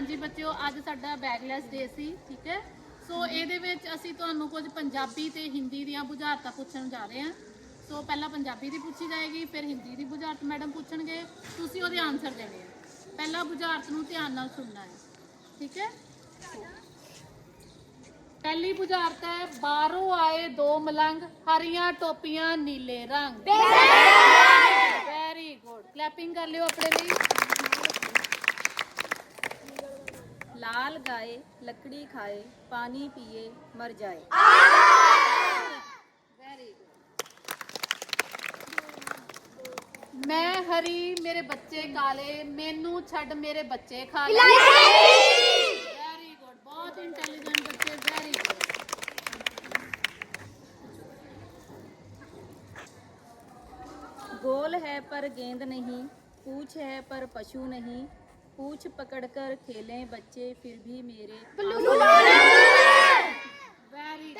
ਹਾਂਜੀ ਬੱਚਿਓ ਅੱਜ ਸਾਡਾ ਬੈਗਲੈਸ ਡੇ ਸੀ ਠੀਕ ਹੈ? ਸੋ ਇਹਦੇ ਵਿੱਚ ਅਸੀਂ ਤੁਹਾਨੂੰ ਕੁਝ ਪੰਜਾਬੀ ਤੇ ਹਿੰਦੀ ਦੀਆਂ ਬੁਝਾਰਤਾਂ ਪੁੱਛਣ ਜਾ ਰਹੇ ਹਾਂ। ਸੋ ਪਹਿਲਾਂ ਪੰਜਾਬੀ ਦੀ ਪੁੱਛੀ ਜਾਏਗੀ ਫਿਰ ਹਿੰਦੀ ਦੀ ਬੁਝਾਰਤ ਮੈਡਮ ਪੁੱਛਣਗੇ। ਤੁਸੀਂ ਉਹਦੇ ਆਨਸਰ ਦੇਣੇ ਆ। ਪਹਿਲਾਂ ਬੁਝਾਰਤ ਨੂੰ ਧਿਆਨ ਨਾਲ ਸੁਣਨਾ ਹੈ ਠੀਕ ਹੈ? ਪਹਿਲੀ ਬੁਝਾਰਤ ਹੈ ਬਾਹਰੋਂ ਆਏ ਦੋ ਮਲੰਗ ਹਰੀਆਂ ਟੋਪੀਆਂ ਨੀਲੇ ਰੰਗ। ਵੈਰੀ ਗੁੱਡ ਕਲੈਪਿੰਗ ਕਰ ਲਿਓ ਆਪਣੇ ਲਈ। ਲਾਲ ਗਾਏ, ਲੱਕੜੀ ਖਾਏ, ਪਾਣੀ ਪੀਏ, ਮਰ ਜਾਏ। ਵੈਰੀ ਗੁੱਡ ਮੈਂ ਹਰੀ, ਮੇਰੇ ਬੱਚੇ ਕਾਲੇ, ਮੈਨੂੰ ਛੱਡ ਮੇਰੇ ਬੱਚੇ ਕਾਲੇ ਵੈਰੀ ਗੁੱਡ ਬਹੁਤ ਇੰਟੈਲੀਜੈਂਟ ਬੱਚੇ ਵੈਰੀ ਗੁੱਡ ਗੋਲ ਹੈ ਪਰ ਗੇਂਦ ਨਹੀਂ, ਪੂਛ ਹੈ ਪਰ ਪਸ਼ੂ ਨਹੀਂ। पूछ पकड़कर खेलें बच्चे फिर भी मेरे ਵੈਰੀ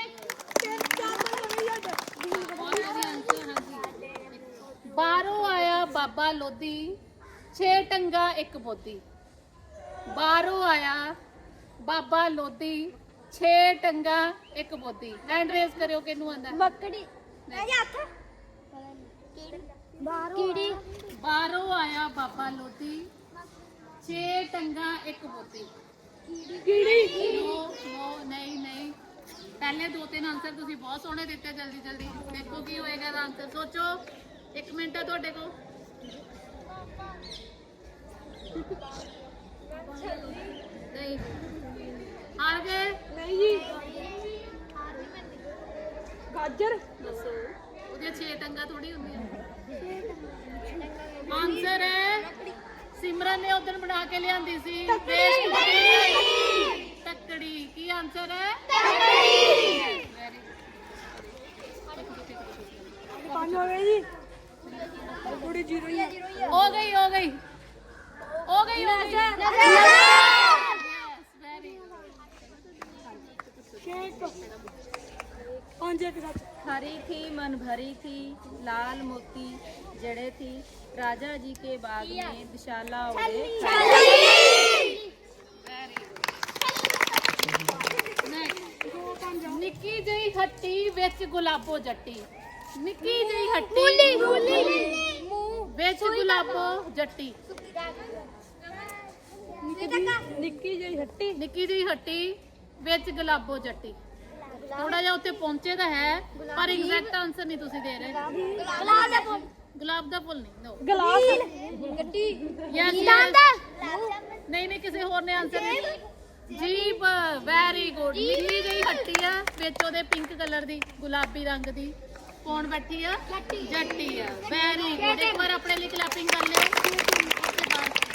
ਗੁੱਡ ਬਾਹਰੋਂ ਆਇਆ ਬਾਬਾ ਲੋਦੀ ਛੇ ਟੰਗਾ ਇੱਕ ਬੋਦੀ ਬਾਹਰੋਂ ਆਇਆ ਬਾਬਾ ਲੋਦੀ ਛੇ ਟੰਗਾ ਇੱਕ ਬੋਦੀ ਹੈਂਡ ਰੇਜ਼ ਕਰਿਓ ਕਿਹਨੂੰ ਆਂਦਾ ਮੱਕੜੀ ਮੇਰੇ ਹੱਥ ਕੀੜੀ ਬਾਹਰੋਂ ਆਇਆ ਬਾਬਾ ਲੋਦੀ ਛੇ ਟੰਗਾ ਇੱਕ ਬੋਦੀ ਕੀੜੀ ਨੋ ਨੋ ਨਹੀਂ ਨਹੀਂ ਪਹਿਲੇ ਦੋ ਤਿੰਨ ਆਨਸਰ ਤੁਸੀਂ ਬਹੁਤ ਸੋਹਣੇ ਦਿੱਤੇ ਜਲਦੀ ਜਲਦੀ ਦੇਖੋ ਕੀ ਹੋਏਗਾ ਇਹਦਾ ਆਨਸਰ ਸੋਚੋ ਇੱਕ ਮਿੰਟ ਹੈ ਤੁਹਾਡੇ ਕੋਲ ਨਹੀਂ ਹਾਰ ਗਏ ਨਹੀਂ ਜੀ ਗਾਜਰ ਦੱਸੋ ਉਹਦੀਆਂ ਛੇ ਟੰਗਾ ਥੋੜੀ ਹੁੰਦੀਆਂ ਆਨਸਰ ਹੈ ਸਿਮਰਨ ਨੇ ਉਦੋਂ ਬਣਾ ਕੇ ਲਿਆਂਦੀ ਸੀ। ਵੇਸਟ ਤੱਕੜੀ। ਕੀ ਆਨਸਰ ਹੈ? ਤੱਕੜੀ। ਪੰਜ ਹੋ ਗਏ ਜੀ। ਕੁੜੀ ਜੀਰੋ ਹੀ ਹੋ ਗਈ ਹੋ ਗਈ। ਹੋ ਗਈ ਹੋ ਗਈ। हरी थी मन भरी थी लाल मोती जड़े थी राजा जी के बाग में विशाला उड़े निक्की हट्टी विच गुलाबो जट्टी निकी जी हट्टी बेच गुलाबो जट्टी निकी जी हट्टी निकी जी हट्टी बेच गुलाबो जट्टी ਥੋੜਾ ਜਿਹਾ ਉੱਤੇ ਪਹੁੰਚੇ ਤਾਂ ਹੈ ਪਰ ਐਗਜ਼ੈਕਟ ਆਨਸਰ ਨਹੀਂ ਤੁਸੀਂ ਦੇ ਰਹੇ। ਗੁਲਾਬ। ਦਾ ਫੁੱਲ। ਗੁਲਾਬ ਦਾ ਫੁੱਲ ਨਹੀਂ ਨੋ ਗਲਾਸ ਗੱਡੀ ਯੈਸ ਨਹੀਂ ਨਹੀਂ ਕਿਸੇ ਹੋਰ ਨੇ ਆਨਸਰ ਨਹੀਂ ਜੀਬ। ਵੈਰੀ ਗੁੱਡ ਨਿੱਕੀ ਜਿਹੀ ਹੱਟੀ ਆ ਵਿੱਚ ਉਹਦੇ ਪਿੰਕ ਕਲਰ ਦੀ ਗੁਲਾਬੀ ਰੰਗ ਦੀ। ਕੌਣ ਬੈਠੀ ਆ? ਜੱਟੀ। ਆ। ਵੈਰੀ ਗੁੱਡ ਇੱਕ ਵਾਰ ਆਪਣੇ ਲਈ ਕਲੈਪਿੰਗ ਕਰ ਲਿਓ।